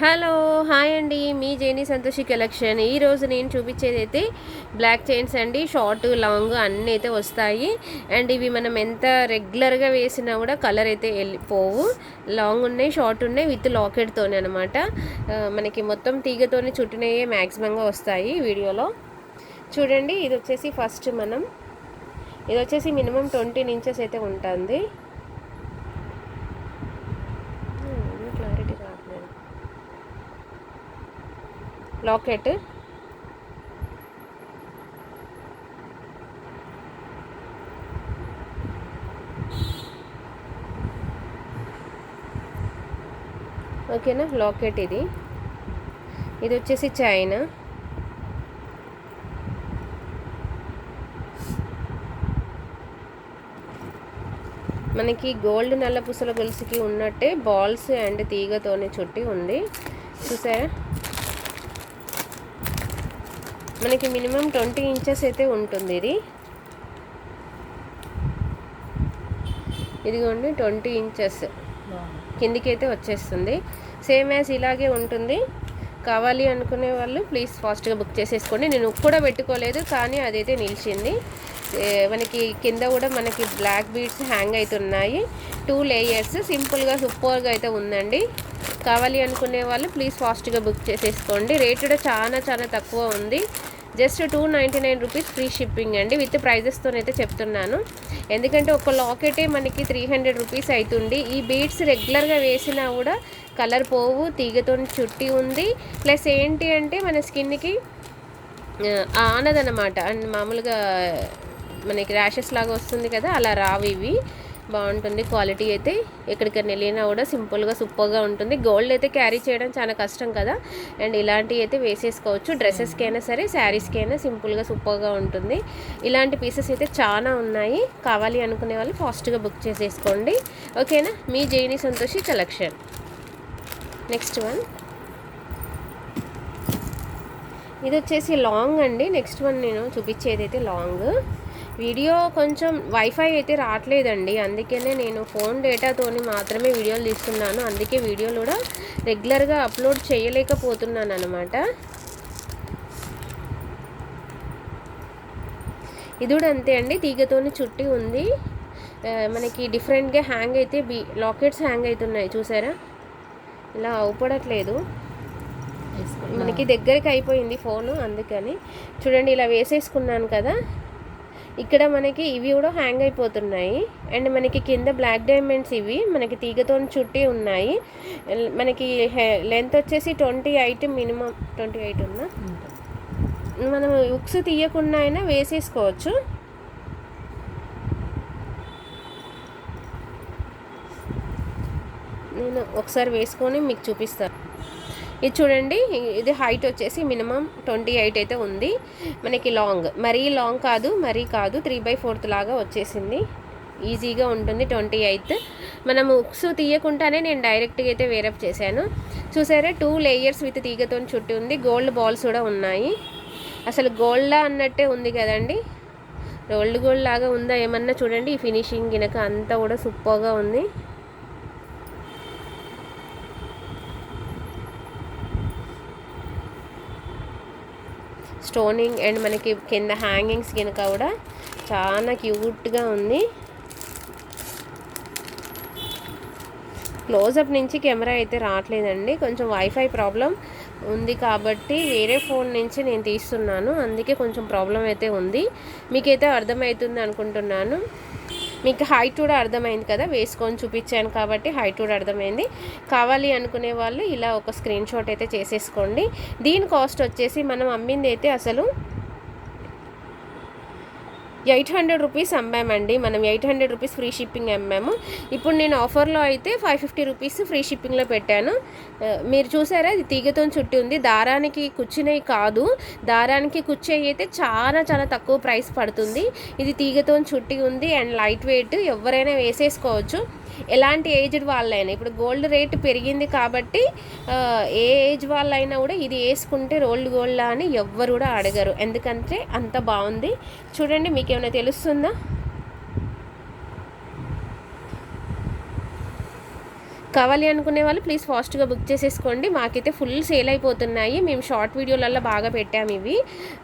Hello hi అండి. మీ Jeni Santoshi collection. ఈరోజు నేను చూపించేది అయితే బ్లాక్ చైన్స్ అండి. షార్ట్ లాంగ్ అన్నీ అయితే వస్తాయి. అండ్ ఇవి మనం ఎంత రెగ్యులర్గా వేసినా కూడా కలర్ అయితే వెళ్ళిపోవు. లాంగ్ ఉన్నాయి షార్ట్ ఉన్నాయి విత్ లాకెట్తోనే అనమాట మనకి మొత్తం తీగతోనే చుట్టినయే మ్యాక్సిమంగా వస్తాయి వీడియోలో. చూడండి ఇది వచ్చేసి ఫస్ట్ మనం ఇది వచ్చేసి మినిమం ట్వంటీ ఇంచెస్ అయితే ఉంటుంది క్లారిటీ రావట్లేదు లాకెట్ ఓకేనా లాకెట్ ఇది. ఇది వచ్చేసి చైన్ మనకి గోల్డ్ నల్ల పుసల గొలుసుకి ఉన్నట్టే బాల్స్ అండ్ తీగతోనే చుట్టి ఉంది. చూసారా? మనకి మినిమం ట్వంటీ ఇంచెస్ అయితే ఉంటుంది ఇది. ఇదిగోండి ట్వంటీ ఇంచెస్. కిందికి అయితే వచ్చేస్తుంది. సేమ్ యాజ్ ఇలాగే ఉంటుంది. కావాలి అనుకునే వాళ్ళు ప్లీజ్ ఫాస్ట్గా బుక్ చేసేసుకోండి. నేను కూడా పెట్టుకోలేదు కానీ అదైతే నిలిచింది. మనకి కింద కూడా మనకి బ్లాక్ బీడ్స్ హ్యాంగ్ అవుతున్నాయి టూ లేయర్స్ సింపుల్గా సూపర్గా అయితే ఉందండి. కావాలి అనుకునే వాళ్ళు ప్లీజ్ ఫాస్ట్గా బుక్ చేసేసుకోండి. రేట్ కూడా చాలా చాలా తక్కువ ఉంది. Just two ninety nine rupees free shipping అండి విత్ ప్రైజెస్తోనైతే చెప్తున్నాను. ఎందుకంటే ఒక లాకెటే మనకి త్రీ హండ్రెడ్ రూపీస్ అవుతుంది ఈ బీడ్స్ రెగ్యులర్గా వేసినా కూడా కలర్ పోవు తీగతో చుట్టి ఉంది. ప్లస్ ఏంటి అంటే మన స్కిన్కి ఆనదనమాట అండ్ మామూలుగా మనకి ర్యాషెస్ లాగా వస్తుంది కదా అలా రావు ఇవి. బాగుంటుంది. క్వాలిటీ అయితే ఎక్కడికైనా వెళ్ళినా కూడా సింపుల్గా సూపర్గా ఉంటుంది. గోల్డ్ అయితే క్యారీ చేయడం చాలా కష్టం కదా. అండ్ ఇలాంటివి అయితే వేసేసుకోవచ్చు. డ్రెస్సెస్కి అయినా సరే శారీస్కి అయినా సింపుల్గా సూపర్గా ఉంటుంది. ఇలాంటి పీసెస్ అయితే చాలా ఉన్నాయి. కావాలి అనుకునే వాళ్ళు ఫాస్ట్గా బుక్ చేసేసుకోండి. ఓకేనా? మీ Jaini Santoshi collection. Next one. ఇది వచ్చేసి లాంగ్ అండి. నెక్స్ట్ వన్ నేను చూపించేది అయితే లాంగ్. వీడియో కొంచెం వైఫై అయితే రావట్లేదండి. అందుకనే నేను ఫోన్ డేటాతోని మాత్రమే వీడియోలు తీస్తున్నాను. అందుకే వీడియోలు కూడా రెగ్యులర్గా అప్లోడ్ చేయలేకపోతున్నాను అనమాట ఇది కూడా అంతే అండి. తీగతోని చుట్టి ఉంది. మనకి డిఫరెంట్గా హ్యాంగ్ అయితే బీ లాకెట్స్ హ్యాంగ్ అవుతున్నాయి. చూసారా? ఇలా అవుపడట్లేదు. మనకి దగ్గరికి అయిపోయింది ఫోను. అందుకని చూడండి ఇలా వేసేసుకున్నాను కదా. ఇక్కడ మనకి ఇవి కూడా హ్యాంగ్ అయిపోతున్నాయి. అండ్ మనకి కింద బ్లాక్ డైమండ్స్ ఇవి మనకి తీగతో చుట్టి ఉన్నాయి. మనకి లెంత్ వచ్చేసి twenty eight minimum twenty eight ఉందా? మనం ఉక్స్ తీయకుండా అయినా వేసేసుకోవచ్చు. నేను ఒకసారి వేసుకొని మీకు చూపిస్తాను ఇది చూడండి ఇది హైట్ వచ్చేసి మినిమం ట్వంటీ ఎయిట్ అయితే ఉంది. మనకి లాంగ్ మరీ లాంగ్ కాదు మరీ కాదు త్రీ బై ఫోర్త్ లాగా వచ్చేసింది. ఈజీగా ఉంటుంది ట్వంటీ ఎయిత్ మనం ఉక్స్ తీయకుండానే నేను డైరెక్ట్గా అయితే వేరప్ చేశాను. చూసారా టూ లేయర్స్ విత్ తీగతో చుట్టి ఉంది. గోల్డ్ బాల్స్ కూడా ఉన్నాయి. అసలు గోల్డ్లా అన్నట్టే ఉంది కదండి. రోల్డ్ గోల్డ్ లాగా ఉందా ఏమన్నా చూడండి ఈ ఫినిషింగ్ గినక అంతా కూడా సూపర్గా ఉంది. స్టోనింగ్ అండ్ మనకి కింద హ్యాంగింగ్స్ కనుక కూడా చాలా క్యూట్గా ఉంది. క్లోజప్ నుంచి కెమెరా అయితే రావట్లేదండి. కొంచెం వైఫై ప్రాబ్లం ఉంది కాబట్టి వేరే ఫోన్ నుంచి నేను తీస్తున్నాను. అందుకే కొంచెం ప్రాబ్లం అయితే ఉంది. మీకైతే అర్థమవుతుంది అనుకుంటున్నాను. మీకు హైట్ కూడా అర్థమైంది కదా వేసుకొని చూపించాను కాబట్టి హైట్ కూడా అర్థమైంది. కావాలి అనుకునే వాళ్ళు ఇలా ఒక స్క్రీన్ షాట్ అయితే చేసేసుకోండి. దీని కాస్ట్ వచ్చేసి మనం అమ్మింది అయితే అసలు ఎయిట్ హండ్రెడ్ రూపీస్ అమ్మామండి. మనం eight hundred rupees free shipping అమ్మాము. ఇప్పుడు నేను ఆఫర్లో అయితే ఫైవ్ ఫిఫ్టీ రూపీస్ ఫ్రీ షిప్పింగ్లో పెట్టాను. మీరు చూసారా? ఇది తీగతో చుట్టి ఉంది. దారానికి కుచ్చినవి కాదు. దారానికి కుచ్చి అయితే చాలా చాలా తక్కువ ప్రైస్ పడుతుంది. ఇది తీగతో చుట్టి ఉంది. అండ్ లైట్ వెయిట్ ఎవరైనా వేసేసుకోవచ్చు. ఎలాంటి ఏజ్డ్ వాళ్ళైనా. ఇప్పుడు గోల్డ్ రేట్ పెరిగింది కాబట్టి ఏ ఏజ్ వాళ్ళైనా కూడా ఇది వేసుకుంటే రోల్డ్ గోల్డ్ అని ఎవ్వరు కూడా అడగరు. ఎందుకంటే అంత బాగుంది. చూడండి మీకు ఏమైనా తెలుస్తుందా? కావాలి అనుకునే వాళ్ళు ప్లీజ్ ఫాస్ట్గా బుక్ చేసేసుకోండి. మాకైతే ఫుల్ సేల్ అయిపోతున్నాయి. మేము షార్ట్ వీడియోలలో బాగా పెట్టాము ఇవి.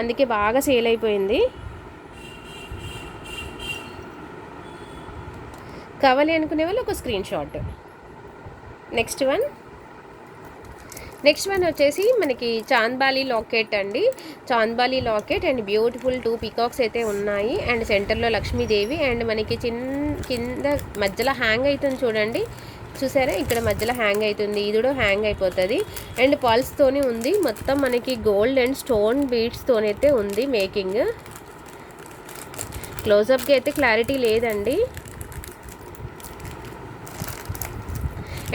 అందుకే బాగా సేల్ అయిపోయింది. కావాలి అనుకునే వాళ్ళు ఒక screenshot. Next one next one వచ్చేసి మనకి చాంద్బాలి లాకెట్ అండి. Chandbali locket and beautiful two peacocks అయితే ఉన్నాయి. అండ్ సెంటర్లో లక్ష్మీదేవి అండ్ మనకి చిన్న కింద మధ్యలో హ్యాంగ్ అవుతుంది చూడండి. చూసారా? ఇక్కడ మధ్యలో హ్యాంగ్ అవుతుంది. ఇది కూడా హ్యాంగ్ అయిపోతుంది. అండ్ పల్స్తోనే ఉంది. మొత్తం మనకి గోల్డ్ అండ్ స్టోన్ బీడ్స్తోనైతే ఉంది మేకింగ్. క్లోజప్కి అయితే క్లారిటీ లేదండి.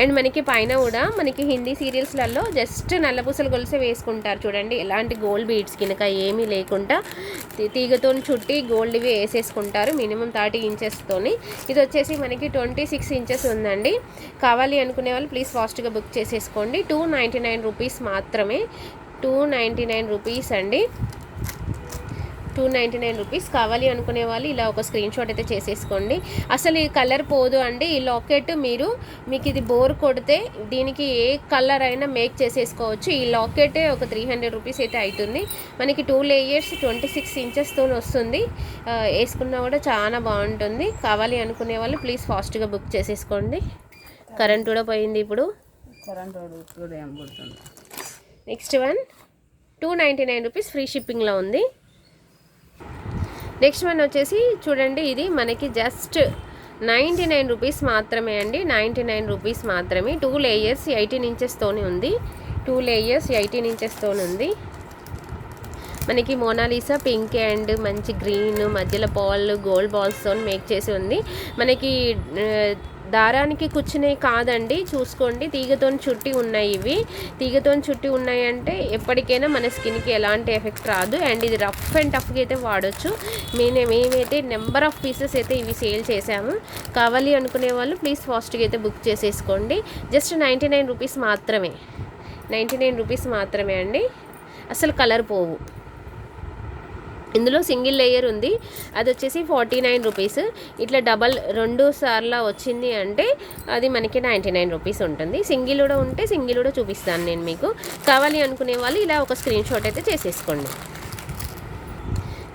అండ్ మనకి పైన కూడా మనకి హిందీ సీరియల్స్లలో జస్ట్ నల్లపూసలు గొలుసే వేసుకుంటారు చూడండి. ఎలాంటి గోల్డ్ బీడ్స్ కింద ఏమీ లేకుండా తీగతో చుట్టి గోల్డ్వి వేసేసుకుంటారు మినిమం థర్టీ ఇంచెస్తోని ఇది వచ్చేసి మనకి ట్వంటీ సిక్స్ ఇంచెస్ ఉందండి. కావాలి అనుకునే వాళ్ళు ప్లీజ్ ఫాస్ట్గా బుక్ చేసేసుకోండి. టూ నైంటీ నైన్ రూపీస్ మాత్రమే. టూ నైంటీ నైన్ రూపీస్ అండి. టూ నైంటీ నైన్ రూపీస్ కావాలి అనుకునే వాళ్ళు ఇలా ఒక స్క్రీన్ షాట్ అయితే చేసేసుకోండి. అసలు ఈ కలర్ పోదు అండి. ఈ లాకెట్ మీరు మీకు ఇది బోర్ కొడితే దీనికి ఏ కలర్ అయినా మేక్ చేసేసుకోవచ్చు. ఈ లాకెటే ఒక త్రీ హండ్రెడ్ రూపీస్ అయితే అవుతుంది మనకి టూ లేయర్స్ ట్వంటీ సిక్స్ ఇంచెస్తో వస్తుంది. వేసుకున్నా కూడా చాలా బాగుంటుంది. కావాలి అనుకునే వాళ్ళు ప్లీజ్ ఫాస్ట్గా బుక్ చేసేసుకోండి. కరెంట్ కూడా పోయింది ఇప్పుడు. Current next one two ninety nine rupees free షిప్పింగ్లో ఉంది. నెక్స్ట్ వన్ వచ్చేసి చూడండి ఇది మనకి జస్ట్ నైంటీ నైన్ రూపీస్ మాత్రమే అండి. నైంటీ నైన్ రూపీస్ మాత్రమే టూ లేయర్స్ ఎయిటీన్ ఇంచెస్తోనే ఉంది. టూ లేయర్స్ ఎయిటీన్ ఇంచెస్తోనే ఉంది. మనకి మోనాలిసా పింక్ అండ్ మంచి గ్రీన్ మధ్యలో బాల్ గోల్డ్ బాల్స్తో మేక్ చేసి ఉంది. మనకి దారానికి కూర్చునే కాదండి. చూసుకోండి. తీగతో చుట్టి ఉన్నాయి ఇవి. తీగతో చుట్టి ఉన్నాయి అంటే ఎప్పటికైనా మన స్కిన్కి ఎలాంటి ఎఫెక్ట్ రాదు. అండ్ ఇది రఫ్ అండ్ టఫ్గా అయితే వాడచ్చు. మేము మేమైతే నెంబర్ ఆఫ్ పీసెస్ అయితే ఇవి సేల్ చేసాము కావాలి అనుకునే వాళ్ళు ప్లీజ్ ఫాస్ట్గా అయితే బుక్ చేసేసుకోండి. జస్ట్ నైంటీ నైన్ రూపీస్ మాత్రమే. నైంటీ నైన్ రూపీస్ మాత్రమే అండి. అసలు కలర్ పోవు. ఇందులో సింగిల్ లేయర్ ఉంది. అది వచ్చేసి ఫార్టీ నైన్ రూపీస్. ఇట్లా డబల్ రెండు సార్ల వచ్చింది అంటే అది మనకి నైంటీ నైన్ రూపీస్ ఉంటుంది. సింగిల్ కూడా ఉంటే సింగిల్ కూడా చూపిస్తాను నేను మీకు. కావాలి అనుకునే వాళ్ళు ఇలా ఒక స్క్రీన్ షాట్ అయితే చేసేసుకోండి.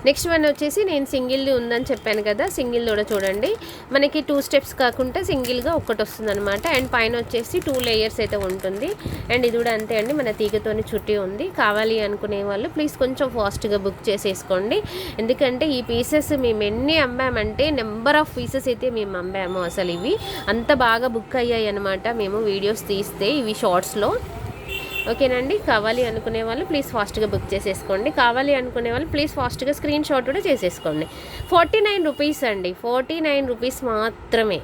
నెక్స్ట్ వన్ వచ్చేసి నేను సింగిల్ది ఉందని చెప్పాను కదా సింగిల్ కూడా చూడండి. మనకి టూ స్టెప్స్ కాకుండా సింగిల్గా ఒక్కటి వస్తుంది అనమాట అండ్ పైన వచ్చేసి టూ లేయర్స్ అయితే ఉంటుంది. అండ్ ఇది కూడా అంతే అండి మన తీగతోని చుట్టి ఉంది. కావాలి అనుకునే వాళ్ళు ప్లీజ్ కొంచెం ఫాస్ట్గా బుక్ చేసేసుకోండి. ఎందుకంటే ఈ పీసెస్ మేము ఎన్ని అమ్మామంటే నెంబర్ ఆఫ్ పీసెస్ అయితే మేము అమ్మాము అసలు ఇవి. అంత బాగా బుక్ అయ్యాయి అనమాట మేము వీడియోస్ తీస్తే ఇవి షార్ట్స్లో ఓకేనండి? కావాలి అనుకునే వాళ్ళు ప్లీజ్ ఫాస్ట్గా బుక్ చేసేసుకోండి. కావాలి అనుకునే వాళ్ళు ప్లీజ్ ఫాస్ట్గా స్క్రీన్ షాట్ కూడా చేసేసుకోండి. ఫార్టీ నైన్ రూపీస్ అండి. ఫార్టీ నైన్ రూపీస్ మాత్రమే.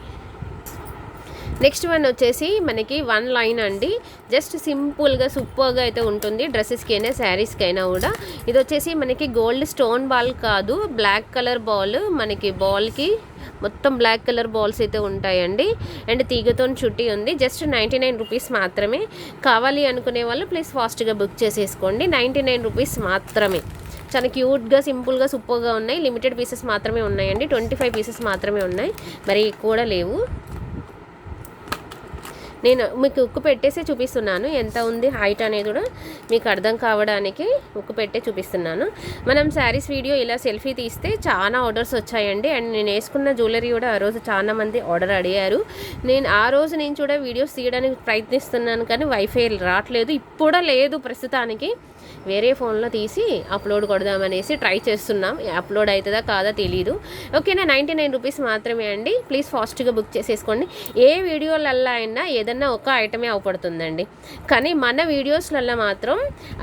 నెక్స్ట్ వన్ వచ్చేసి మనకి వన్ లైన్ అండి. జస్ట్ సింపుల్గా సూపర్గా అయితే ఉంటుంది. డ్రెస్సెస్కి అయినా శారీస్కి అయినా కూడా. ఇది వచ్చేసి మనకి గోల్డ్ స్టోన్ బాల్ కాదు. బ్లాక్ కలర్ బాల్ మనకి బాల్కి మొత్తం బ్లాక్ కలర్ బాల్స్ అయితే ఉంటాయండి. అండ్ తీగతో చుట్టి ఉంది. జస్ట్ నైంటీ నైన్ రూపీస్ మాత్రమే. కావాలి అనుకునే వాళ్ళు ప్లీజ్ ఫాస్ట్గా బుక్ చేసేసుకోండి. నైంటీ నైన్ రూపీస్ మాత్రమే. చాలా క్యూట్గా సింపుల్గా సూపర్గా ఉన్నాయి. లిమిటెడ్ పీసెస్ మాత్రమే ఉన్నాయండి. ట్వంటీ ఫైవ్ పీసెస్ మాత్రమే ఉన్నాయి. మరి కూడా లేవు. నేను మీకు ఉక్కు పెట్టేసి చూపిస్తున్నాను. ఎంత ఉంది హైట్ అనేది కూడా మీకు అర్థం కావడానికి ఉక్కు పెట్టే చూపిస్తున్నాను. మనం శారీస్ వీడియో ఇలా సెల్ఫీ తీస్తే చాలా ఆర్డర్స్ వచ్చాయండి. అండ్ నేను వేసుకున్న జ్యువెలరీ కూడా ఆ రోజు చాలా మంది ఆర్డర్ అడిగారు. నేను ఆ రోజు నేను కూడా వీడియోస్ తీయడానికి ప్రయత్నిస్తున్నాను కానీ వైఫై రావట్లేదు. ఇప్పుడు లేదు ప్రస్తుతానికి. వేరే ఫోన్లో తీసి అప్లోడ్ కొడదామనేసి ట్రై చేస్తున్నాం. అప్లోడ్ అవుతుందా కాదా తెలీదు. ఓకేనా? నైంటీ నైన్ రూపీస్ మాత్రమే అండి. ప్లీజ్ ఫాస్ట్గా బుక్ చేసేసుకోండి. ఏ వీడియోలల్లో అయినా ఏదన్నా ఒక ఐటమే అవపడుతుందండి. కానీ మన వీడియోస్లలో మాత్రం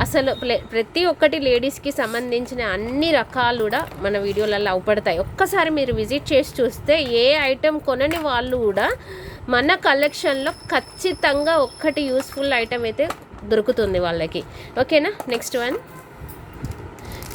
అసలు ప్రతి ఒక్కటి లేడీస్కి సంబంధించిన అన్ని రకాలు కూడా మన వీడియోలలో అవపడతాయి. ఒక్కసారి మీరు విజిట్ చేసి చూస్తే ఏ ఐటెం కొనని వాళ్ళు కూడా మన కలెక్షన్లో ఖచ్చితంగా ఒక్కటి యూస్ఫుల్ ఐటమ్ అయితే దొరుకుతుంది వాళ్ళకి. ఓకేనా? Next one.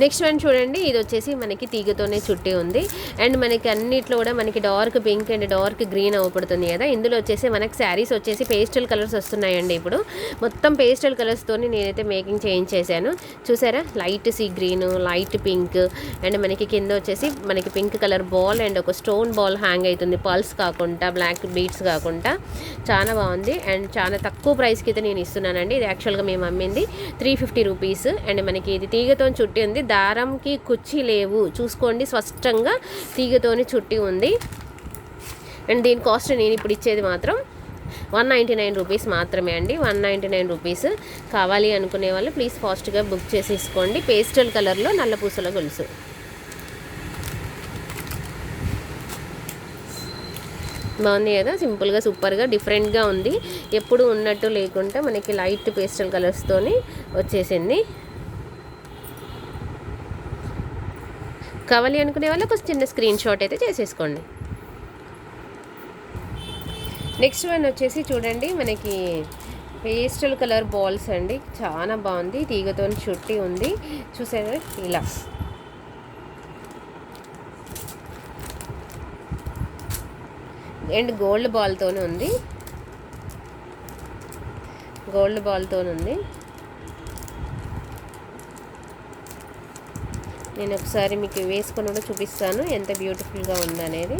నెక్స్ట్ వన్ చూడండి. ఇది వచ్చేసి మనకి తీగతోనే చుట్టి ఉంది. అండ్ మనకి అన్నిట్లో కూడా మనకి dark pink and dark green అవపడుతుంది కదా. ఇందులో వచ్చేసి మనకి శారీస్ వచ్చేసి పేస్టల్ కలర్స్ వస్తున్నాయండి ఇప్పుడు. మొత్తం పేస్టల్ కలర్స్తోని నేనైతే మేకింగ్ చేయించేసాను చూసారా? Light sea green light pink and మనకి కింద వచ్చేసి మనకి పింక్ కలర్ బాల్ అండ్ ఒక స్టోన్ బాల్ హ్యాంగ్ అవుతుంది. పల్స్ కాకుండా బ్లాక్ బీట్స్ కాకుండా. చాలా బాగుంది. అండ్ చాలా తక్కువ ప్రైస్కి అయితే నేను ఇస్తున్నానండి. ఇది యాక్చువల్గా మేము అమ్మింది త్రీ ఫిఫ్టీ రూపీస్ అండ్ మనకి ఇది తీగతో చుట్టి ఉంది. దారంకి కుచ్చి లేవు. చూసుకోండి స్పష్టంగా తీగతోని చుట్టి ఉంది. అండ్ దీని కాస్ట్ నేను ఇప్పుడు ఇచ్చేది మాత్రం వన్ నైంటీ నైన్ రూపీస్ మాత్రమే అండి. వన్ నైంటీ నైన్ రూపీస్ కావాలి అనుకునే వాళ్ళు ప్లీజ్ ఫాస్ట్గా బుక్ చేసేసుకోండి. పేస్టల్ కలర్లో నల్ల పూసల గొలుసు. బాగుంది కదా? సింపుల్గా సూపర్గా డిఫరెంట్గా ఉంది. ఎప్పుడు ఉన్నట్టు లేకుండా మనకి లైట్ పేస్టల్ కలర్స్తోని వచ్చేసింది. కావాలి అనుకునే వాళ్ళు ఒక చిన్న స్క్రీన్ షాట్ అయితే చేసేసుకోండి. నెక్స్ట్ వన్ వచ్చేసి చూడండి మనకి పేస్టల్ కలర్ బాల్స్ అండి. చాలా బాగుంది తీగతో చుట్టి ఉంది. చూసారా? ఇలా. అండ్ గోల్డ్ బాల్తోనే ఉంది. గోల్డ్ బాల్తో ఉంది. నేను ఒకసారి మీకు వేసుకొని కూడా చూపిస్తాను ఎంత బ్యూటిఫుల్గా ఉందనేది.